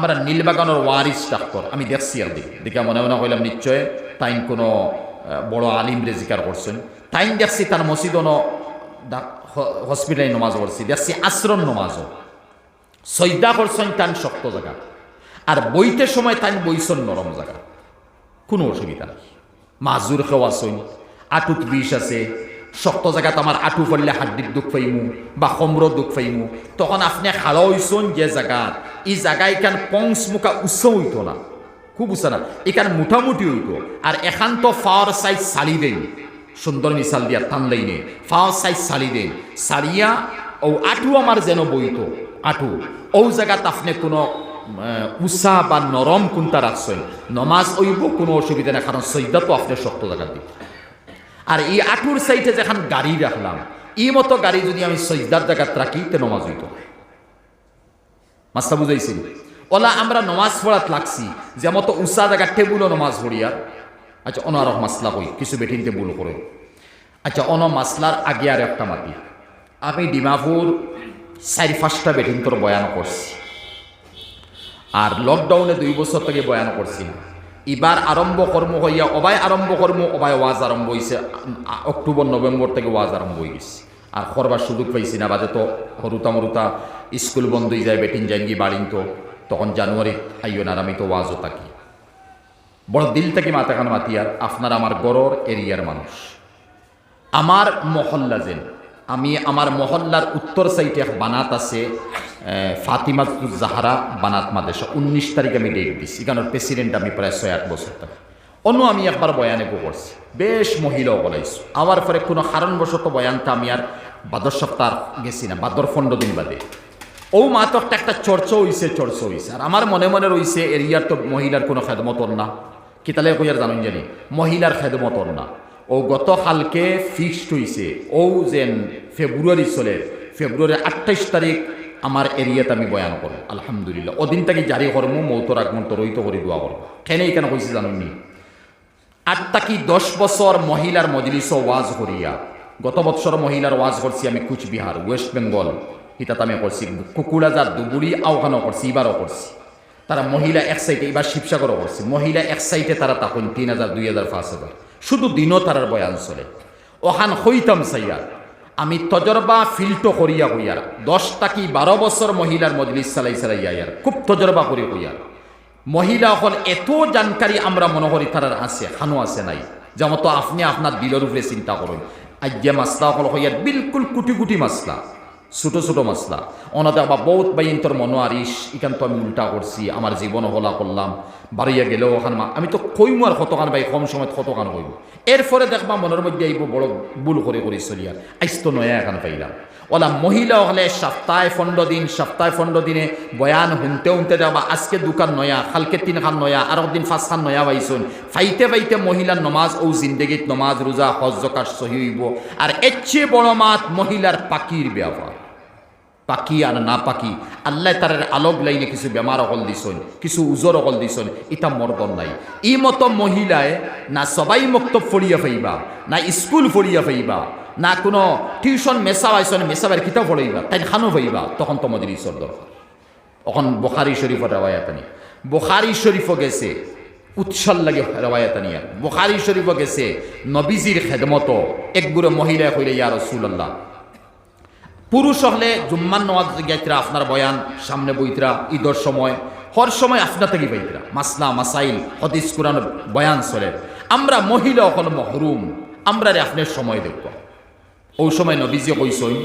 আমরা নীলবাগানোর ওয়ারিস ডাক্তার, আমি দেখছি আর দেখি দেখে মনে মনে হইলাম নিশ্চয় তাইন কোনো বড় আলিম রে জিকার করছেন। তাইন দেখছি তার মসজিদনো হসপিটালে নমাজ পড়ছি। দেখছি আশ্রম নমাজও। সৈদা করছেন তান শক্ত জায়গা। আর বইতে সময় তাইন বইছেন নরম জায়গা। কোনো অসুবিধা নেই। মাজুর খেওয়া সইন আটুত বিষ আছে শক্ত জায়গাত আমার আটু পড়লে হাড্ডির দুঃখ পাইমু, বা সমর দুঃখ পাইমু। তখন আপনি খালা হইছন যে জায়গাত এই জায়গা এখান পংস মুখা উচ্চ হইতো না খুব উচ্চ না এখান মোটামুটি হইতো আর এখান তো ফাওয়ার সাইজ সালি দেন সুন্দর মিসাল দিয়া টান লাইনে ফাওয়ার সাইজ সালি দেন সারিয়া ও আটু আমার যেন বইতো আটু ও জায়গাত আপনি কোনো উষা বা নরম কোনটা রাখছেন নমাজ ওইব কোনো অসুবিধা নেই কারণ সৈদা তো আপনার শক্ত জায়গা দিই আর এই আটুর সাইডে যেখান গাড়ি রাখলাম, এই মতো গাড়ি যদি আমি সৈদার জায়গাত রাখি, তে নমাজ হইত মাস্তা বুঝাইছি ওলা আমরা নমাজ পড়াত লাগছি, যে মতো উষা জায়গা টেবুলও নমাজ পড়িয়ার আচ্ছা অন আর মাসলা কই, কিছু বেঠিন টেবুল করে। আচ্ছা অন মাসলার আগে আর একটা মাতি আমি ডিমাপুর চারি পাঁচটা বেঠিন তোর বয়ান করছি। আর লকডাউনে দুই বছর থেকে বয়ান করছি না। এবার আরম্ভ কর্ম হইয়া, অবাই আরম্ভ কর্ম, অবাই ওয়াজ আরম্ভ হয়েছে অক্টোবর, নভেম্বর থেকে ওয়াজ আরম্ভ হয়ে গেছে। আর করবার সুযোগ পাইছি না, বাজে তো হরুতা মরুতা, স্কুল বন্ধ হয়ে যায়, বেটিন যাই গিয়ে তো, তখন জানুয়ারি, আইও না আমি তো ওয়াজও থাকি। বড় দিল থেকে মাথা খান মাতিয়ার আপনার আমার গড়র এরিয়ার মানুষ। আমার মহল্লা যেন আমি আমার মহল্লার উত্তর সাইডে এক বানাত আছে ফাতিমা জাহারা বানাত মাদেশা উনিশ তারিখ আমি ডেট দিচ্ছি কারণ প্রেসিডেন্ট আমি প্রায় ছয় আট বছর থাকি অন্য আমি একবার বয়ানে করছি। বেশ মহিলাও বলাইছো। আমার পরে কোনো কারণবশত বয়ানটা আমি আর বাদর সপ্তাহ গেছি না, বাদর পনেরো দিন বাদে। ও মাতকটা একটা চর্চা হইছে চর্চা হইছে। আর আমার মনে মনে রইছে এরিয়ার তো মহিলার কোনো খেদমতর না। কি তাহলে কইয়ার জানুন জানি? মহিলার খেদমতর না। ও গত কালকে ফিক্সড হইছে। ও যেন ফেব্রুয়ারি চলে। ফেব্রুয়ারির আঠাইশ তারিখ আমার এরিয়াতে আমি বয়ান করো আলহামদুলিল্লাহ। ওদিন থেকে জারি করমু মৌতর আগমন তরইত করে দোয়া করব কেন এখানে কইছে জানুননি আটটা কি দশ বছর মহিলার মজলিস ওয়াজ করিয়া গত বছর মহিলার ওয়াজ করছি আমি কুচবিহার ওয়েস্ট বেঙ্গল ইতাত আমি করছি কুকুরাজার দুবুড়ি আওখানো করছি এবারও করছি তারা মহিলা এক সাইডে এবার শিবসাগরও করছি মহিলা এক সাইডে তারা তখন তিন হাজার দুই হাজার পাঁচ হাজার শুধু দিনও তারার বয়ান চলে। ওখান হইতাম সাইয়ার আমি তজরবা ফিল্টো করিয়া কইয়ার, দশটা কি বারো বছর মহিলার মজলিস চালাই চালাই ইয়ার খুব তজরবা করি কইয়ার। মহিলা হল এত জানকারি আমরা মনে করি তারার আছে, খানো আছে নাই যেমন তো আপনি আপনার দিলের উপরে চিন্তা করুন। আজ্ঞা মাসলা হল হইয়ার, বিলকুল কুটি কুটি মাসলা। ছোট ছোট মাসলা অনাদে আবার বহুত বাইন তোর মনো আরিস ইখান তো আমি উল্টা করছি, আমার জীবন হলা করলাম, বাড়িয়া গেলেও ওখান মা, আমি তো কইমু আর কতখান ভাই, কম সময় কতখান কইব এরপরে দেখবা মনের মধ্যে আইব বড় ভুল করে করে চলি আর, আইস তো নয়া এখান পাইলাম। ওলা মহিলা হলে সপ্তাহে পনেরো দিন, সপ্তাহে পনেরো দিনে বয়ান শুনতে শুনতে যাবা আজকে দুকান নয়া, কালকে তিন খান নয়া, আর দিন পাঁচ খান নয়া পাইছুন। ফাইতে ফাইতে মহিলার নমাজ ও জিন্দগিত, নমাজ রোজা হজ জকার সহি হইব। আর এর চেয়ে বড় মাত মহিলার পাকির ব্যাপার পাকি আর না পাকি। আল্লাহ তার আলোক লাইনে কিছু বেমার অকল দিছন, কিছু উজর অকল দিছন ইটা মর্দন নাই। ই মতো মহিলায় না সবাই মক্তব ফড়িয়া ফাইবা, না স্কুল ফড়িয়া ফাইবা, না কোনো টিউশন মেসা আইসন মেসাবার কিতাব ফড়াইবা তাই খানো ফাইবা, তখন তো ঈশ্বর দরকার এখন বোখারি শরীফের রেওয়ায়াতানি বোখারি শরীফও গেছে, উৎসল লাগে রেওয়ায়াতানি আর বোখারি শরীফও গেছে নবীজির খেদমত একগুলো মহিলা কইলে, ইয়া রসুল্লাহ পুরুষ হলে জুম্মান নওয়াজ গাইতরা আপনার বয়ান সামনে বইতরা, ঈদর সময়, হর সময় আপনা থেকে বাইতরা, মাসলা, মাসাইল, হদিস কুরান বয়ান চলে। আমরা মহিলা হল মহরুম, আমরা রে আপনার সময় দেখব। ও সময় নবীজি কইসই,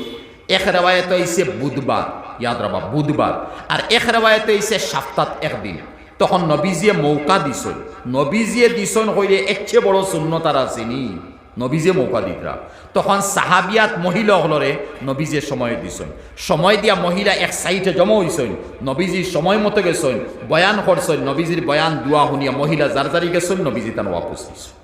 এক রেওয়ায়ত হইছে বুধবার, ইয়াদ রাবা, বুধবার, আর এক রেওয়ায়ত হইছে সপ্তাহ একদিন। তখন নবীজিয়ে মৌকা দিছই নবীজিয়ে দিছন কইলে একচে বড় শূন্যতার আসেনি। নবীজে মৌকা দিতরা তখন সাহাবিয়াত মহিলা হলরে নবীজে সময় দিছন। সময় দিয়া মহিলা এক সাইডে জমা হয়েছেন নবীজি সময় মতো গেছেন, বয়ান করছেন নবীজির বয়ান দোয়া শুনিয়া মহিলা জারজারি গেছন, নবীজি তান ওয়াপস দিছন